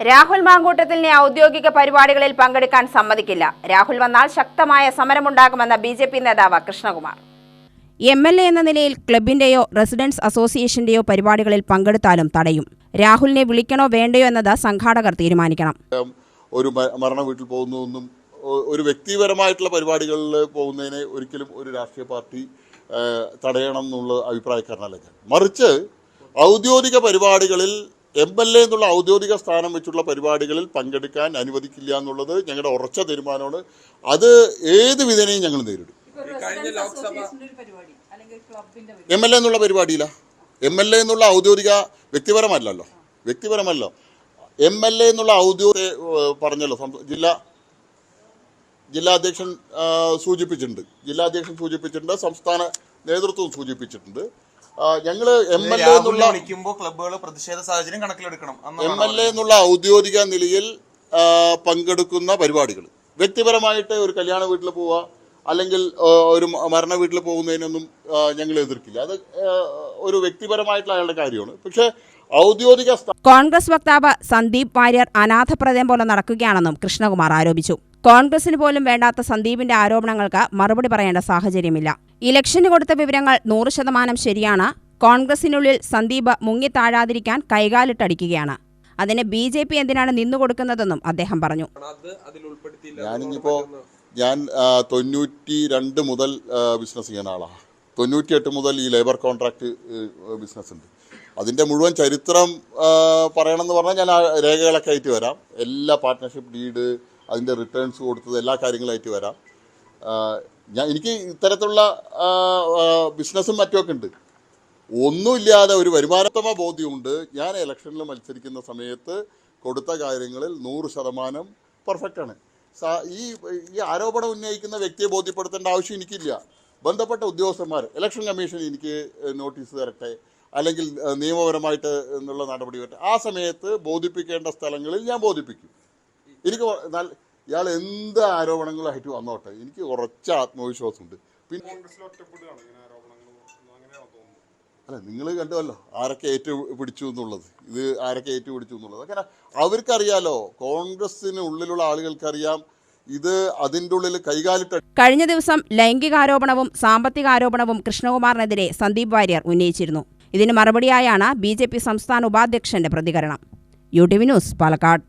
രാഹുൽ മാങ്കൂട്ടത്തിലിനെ ഔദ്യോഗിക പരിപാടികളിൽ പങ്കെടുക്കാൻ സമ്മതിക്കില്ല. രാഹുൽ വന്നാൽ ശക്തമായ സമരമുണ്ടാകുമെന്ന ബി ജെ പി നേതാവ് കൃഷ്ണകുമാർ. എം എൽ എ എന്ന നിലയിൽ ക്ലബിന്റെയോ റെസിഡൻസ് അസോസിയേഷന്റെയോ പരിപാടികളിൽ പങ്കെടുത്താലും തടയും. രാഹുലിനെ വിളിക്കണോ വേണ്ടയോ എന്നത് സംഘാടകർ തീരുമാനിക്കണം. ഒരു മരണ വീട്ടിൽ പോകുന്നതൊന്നും ഒരു വ്യക്തിപരമായിട്ടുള്ള പരിപാടികളിൽ പോകുന്നതിനെ ഒരിക്കലും ഒരു രാഷ്ട്രീയ പാർട്ടി തടയണം എന്നുള്ള അഭിപ്രായക്കാരനല്ല ഞാൻ. മറിച്ച് ഔദ്യോഗിക പരിപാടികളിൽ എം എൽ എ എന്നുള്ള ഔദ്യോഗിക സ്ഥാനം വെച്ചുള്ള പരിപാടികളിൽ പങ്കെടുക്കാൻ അനുവദിക്കില്ല എന്നുള്ളത് ഞങ്ങളുടെ ഉറച്ച തീരുമാനമാണ്. അത് ഏത് വിധേനയും ഞങ്ങൾ നേരിടും. എം എൽ എ എന്നുള്ള പരിപാടിയില്ല എം എൽ എ എന്നുള്ള ഔദ്യോഗിക വ്യക്തിപരമല്ലല്ലോ. വ്യക്തിപരമല്ലോ. എം എൽ എ എന്നുള്ള ഔദ്യോഗിക പറഞ്ഞല്ലോ ജില്ലാ ജില്ലാ അധ്യക്ഷൻ സൂചിപ്പിച്ചിട്ടുണ്ട്. ജില്ലാ അധ്യക്ഷൻ സൂചിപ്പിച്ചിട്ടുണ്ട് സംസ്ഥാന നേതൃത്വം സൂചിപ്പിച്ചിട്ടുണ്ട്. ഞങ്ങൾ എം എൽ എ എന്നുള്ള വിളിക്കുമ്പോൾ ക്ലബ്ബുകൾ പ്രതിഷേധ സാഹചര്യം കണക്കിലെടുക്കണം എം എൽ എ എന്നുള്ള ഔദ്യോഗിക നിലയിൽ പങ്കെടുക്കുന്ന പരിപാടികൾ വ്യക്തിപരമായിട്ട് ഒരു കല്യാണ വീട്ടിൽ പോവുക അല്ലെങ്കിൽ ഒരു മരണ വീട്ടിൽ പോകുന്നതിനൊന്നും ഞങ്ങൾ എതിർക്കില്ല. അത് ഒരു വ്യക്തിപരമായിട്ടുള്ള അയാളുടെ കാര്യമാണ്. പക്ഷേ ഔദ്യോഗിക കോൺഗ്രസ് വക്താവ് സന്ദീപ് വാര്യർ അനാഥപ്രദയം പോലെ നടക്കുകയാണെന്നും കൃഷ്ണകുമാർ ആരോപിച്ചു. കോൺഗ്രസിന് പോലും വേണ്ടാത്ത സന്ദീപിന്റെ ആരോപണങ്ങൾക്ക് മറുപടി പറയേണ്ട സാഹചര്യമില്ല. ഇലക്ഷന് കൊടുത്ത വിവരങ്ങൾ നൂറ് ശതമാനം ശരിയാണ്. കോൺഗ്രസിനുള്ളിൽ സന്ദീപ് മുങ്ങിത്താഴാതിരിക്കാൻ കൈകാലിട്ടടിക്കുകയാണ്. അതിന് ബി ജെ പി എന്തിനാണ് നിന്നുകൊടുക്കുന്നതെന്നും അദ്ദേഹം പറഞ്ഞു. ഞാനിപ്പോ ഞാൻ തൊണ്ണൂറ്റി രണ്ട് മുതൽ ബിസിനസ് ചെയ്യുന്ന ആളാണ് തൊണ്ണൂറ്റിയെട്ട് മുതൽ ഈ ലേബർ കോൺട്രാക്ട് ബിസിനസ് ഉണ്ട്. അതിന്റെ മുഴുവൻ ചരിത്രം പറയണമെന്ന് പറഞ്ഞാൽ ഞാൻ ആ രേഖകളൊക്കെ ആയിട്ട് വരാം. എല്ലാ പാർട്ട്ണർഷിപ്പ് ഡീഡ് അതിന്റെ റിട്ടേൺസ് കൊടുത്തത് എല്ലാ കാര്യങ്ങളായിട്ട് വരാം. ഞാൻ എനിക്ക് ഇത്തരത്തിലുള്ള ബിസിനസ്സും മറ്റുമൊക്കെ ഉണ്ട്. ഒന്നുമില്ലാതെ ഒരു വരുമാനത്തമ ബോധ്യമുണ്ട്. ഞാൻ ഇലക്ഷനിൽ മത്സരിക്കുന്ന സമയത്ത് കൊടുത്ത കാര്യങ്ങളിൽ നൂറ് ശതമാനം പെർഫെക്റ്റാണ് ഈ ഈ ആരോപണം ഉന്നയിക്കുന്ന വ്യക്തിയെ ബോധ്യപ്പെടുത്തേണ്ട ആവശ്യം എനിക്കില്ല. ബന്ധപ്പെട്ട ഉദ്യോഗസ്ഥന്മാർ ഇലക്ഷൻ കമ്മീഷൻ എനിക്ക് നോട്ടീസ് തരട്ടെ അല്ലെങ്കിൽ നിയമപരമായിട്ട് എന്നുള്ള നടപടി വരട്ടെ. ആ സമയത്ത് ബോധിപ്പിക്കേണ്ട സ്ഥലങ്ങളിൽ ഞാൻ ബോധിപ്പിക്കും. എനിക്ക് ഇയാൾ എന്ത് ആരോപണങ്ങളായിട്ട് വന്നോട്ടെ? എനിക്ക് ഉറച്ച ആത്മവിശ്വാസമുണ്ട്. പിന്നെ അല്ല നിങ്ങൾ കണ്ടുവല്ലോ ആരൊക്കെ ഏറ്റു പിടിച്ചു എന്നുള്ളത്. ഇത് ആരൊക്കെ ഏറ്റു പിടിച്ചു എന്നുള്ളത്. അങ്ങനെ അവർക്കറിയാലോ കോൺഗ്രസിന് ഉള്ളിലുള്ള ആളുകൾക്കറിയാം. ഇത് അതിന്റെ ഉള്ളിൽ കൈകാലിട്ട് കഴിഞ്ഞ ദിവസം ലൈംഗികാരോപണവും സാമ്പത്തികാരോപണവും കൃഷ്ണകുമാറിനെതിരെ സന്ദീപ് വാര്യർ ഉന്നയിച്ചിരുന്നു. ഇതിന് മറുപടിയായാണ് ബി സംസ്ഥാന ഉപാധ്യക്ഷന്റെ പ്രതികരണം. U T V news Palakkad.